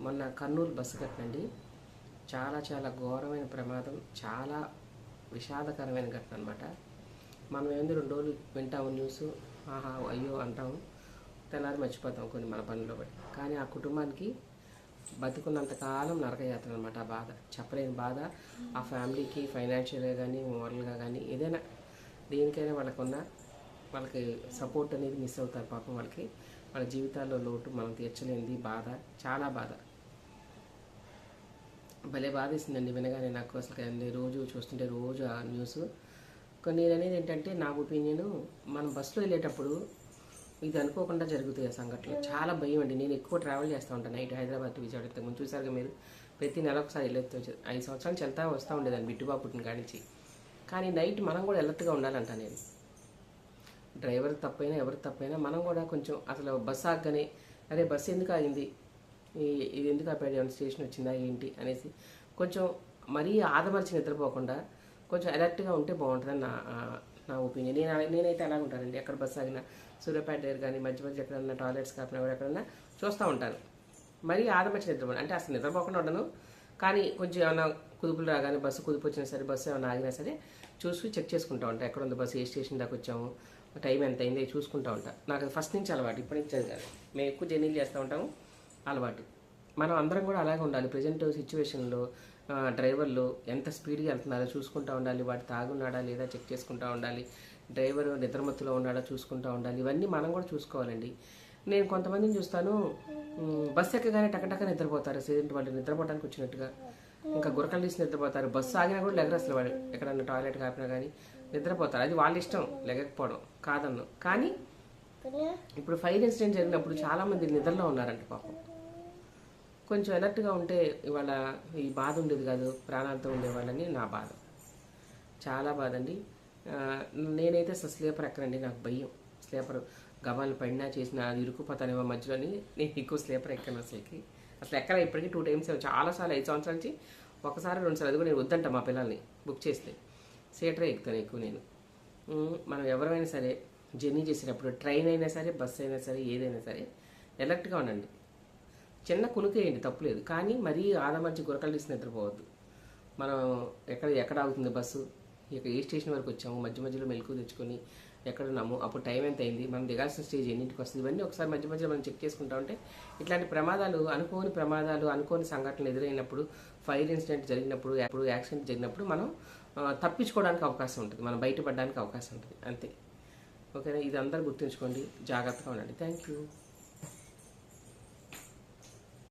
మొన్న కర్నూలు బస్సు కట్టండి. చాలా చాలా ఘోరమైన ప్రమాదం చాలా విషాదకరమైన ఘటన అనమాట మనం ఏంది రెండు రోజులు వింటాము న్యూస్. ఆహా అయ్యో అంటాము. తెల్లారి మర్చిపోతాం కొన్ని మన పనిలో పడి. కానీ ఆ కుటుంబానికి బతుకున్నంతకాలం నరకయాత్ర అనమాట ఆ బాధ. చెప్పలేని బాధ. ఆ ఫ్యామిలీకి ఫైనాన్షియల్గా కానీ మోరల్గా కానీ ఏదైనా దేనికైనా వాళ్ళకున్న వాళ్ళకి సపోర్ట్ అనేది మిస్ అవుతారు పాపం వాళ్ళకి. వాళ్ళ జీవితాల్లో లోటు మనం తీర్చలేనిది బాధ చాలా బాధ. భలే బాధేసిందండి వినగానే నాకు అసలు కదండి రోజు చూస్తుంటే రోజు ఆ న్యూస్. కానీ నేను అనేది ఏంటంటే నా ఒపీనియన్ మనం బస్సులో వెళ్ళేటప్పుడు ఇది అనుకోకుండా జరుగుతాయి ఆ సంఘటనలు. చాలా భయం అండి. నేను ఎక్కువ ట్రావెల్ చేస్తూ ఉంటాను నైట్ హైదరాబాద్ టు విజయవాడ ఇంతకు ముందు చూసారుగా మీరు? ప్రతి నెల ఒకసారి వెళ్ళొచ్చు. ఐదు సంవత్సరాలు వెళ్తా వస్తూ ఉండేదాన్ని బిట్టుబా పుట్టిన కానించి కానీ నైట్ మనం కూడా ఎలర్ట్గా ఉండాలంట నేను. డ్రైవర్ తప్పైనా ఎవరు తప్పైనా మనం కూడా కొంచెం అసలు బస్సు ఆగగానే అరే బస్సు ఎందుకు ఆగింది? ఇది ఎందుకు ఆపాడు ఏమైనా స్టేషన్ వచ్చిందా ఏంటి అనేసి కొంచెం మరీ ఆదమర్చి నిద్రపోకుండా కొంచెం అలర్ట్గా ఉంటే బాగుంటుందని నా నా ఒపీనియన్. నేను నేనైతే అలాగ ఉంటానండి. ఎక్కడ బస్సు ఆగినా సూర్యాపేట దగ్గర కానీ మధ్య మధ్య ఎక్కడన్నా టాయిలెట్స్ కాపినా కూడా ఎక్కడన్నా చూస్తూ ఉంటాను. మరీ ఆదమర్చి నిద్రపోను. అంటే అసలు నిద్రపోకుండా ఉండను. కానీ కొంచెం ఏమైనా కుదుపులు రాగానే బస్సు కుదుపు వచ్చినా సరే బస్సు ఏమైనా ఆగినా సరే చూసి చెక్ చేసుకుంటా ఉంటా. ఎక్కడ ఉంది బస్సు ఏ స్టేషన్ దాకా వచ్చాము టైం ఎంత అయింది చూసుకుంటా ఉంటా. నాకు ఫస్ట్ నుంచి అలవాటు ఇప్పటి నుంచి కాదు. మేము ఎక్కువ జర్నీలు చేస్తూ ఉంటాము. అలవాటు. మనం అందరం కూడా అలాగే ఉండాలి. ప్రజెంట్ సిచ్యువేషన్లో డ్రైవర్లు ఎంత స్పీడ్గా వెళ్తున్నారో చూసుకుంటూ ఉండాలి. వాడు తాగున్నాడా లేదా చెక్ చేసుకుంటూ ఉండాలి. డ్రైవర్ నిద్రమత్తులో ఉన్నాడా చూసుకుంటూ ఉండాలి. ఇవన్నీ మనం కూడా చూసుకోవాలండి. నేను కొంతమందిని చూస్తాను బస్సు ఎక్కగానే టకటక నిద్రపోతారు. సిడెంట్ వాళ్ళు నిద్రపోవడానికి వచ్చినట్టుగా. ఇంకా గురకలు తీసి నిద్రపోతారు. బస్సు ఆగినా కూడా లెగరు అసలు వాడు. ఎక్కడన్నా టాయిలెట్ కాపినా కానీ నిద్రపోతారు. అది వాళ్ళ ఇష్టం. లెగకపోవడం కాదన్ను. కానీ ఇప్పుడు ఫైర్ ఇన్సిడెంట్ జరిగినప్పుడు చాలామంది నిద్రలో ఉన్నారంట పాపం. కొంచెం అలర్ట్గా ఉంటే ఇవాళ ఈ బాధ ఉండేది కాదు ప్రాణాలతో ఉండేవాళ్ళని నా బాధ. చాలా బాధ అండి. నేనైతే అసలు స్లీపర్ ఎక్కనండి నాకు భయం. స్లీపర్ గబాలు పడినా చేసిన అది ఇరుక్కుపోతానేమో మధ్యలోని. నేను ఎక్కువ స్లీపర్ ఎక్కను అసలుకి. అసలు ఎక్కడ ఇప్పటికీ టూ టైమ్స్ చాలాసార్లు ఐదు సంవత్సరాల నుంచి ఒకసారి రెండు సార్లు అది కూడా నేను వద్దంట మా పిల్లల్ని. బుక్ చేస్తే. సీటరే ఎక్కుతాను ఎక్కువ నేను. మనం ఎవరైనా సరే జర్నీ చేసేటప్పుడు ట్రైన్ అయినా సరే బస్సు అయినా సరే ఏదైనా సరే ఎలర్ట్గా ఉండండి. చిన్న కునుకేయండి తప్పులేదు కానీ మరీ ఆదమర్చి గురకలు తీసి నిద్రపోవద్దు. మనం ఎక్కడ ఎక్కడ ఆగుతుంది బస్సు? ఇక ఏ స్టేషన్ వరకు వచ్చాము? మధ్య మధ్యలో మెలకు తెచ్చుకొని ఎక్కడ ఉన్నాము? అప్పుడు టైం ఎంత అయింది? మనం దిగాల్సిన స్టేజ్ ఎన్నింటికి వస్తుంది? ఇవన్నీ ఒకసారి మధ్య మధ్యలో మనం చెక్ చేసుకుంటా ఉంటే ఇట్లాంటి ప్రమాదాలు అనుకోని ప్రమాదాలు అనుకోని సంఘటనలు ఎదురైనప్పుడు ఫైర్ ఇన్సిడెంట్ జరిగినప్పుడు అప్పుడు యాక్సిడెంట్ జరిగినప్పుడు మనం తప్పించుకోవడానికి అవకాశం ఉంటుంది. మనం బయటపడడానికి అవకాశం ఉంటుంది. అంతే. ఓకేనా? ఇది అందరు గుర్తుంచుకోండి. జాగ్రత్తగా ఉండండి. Thank you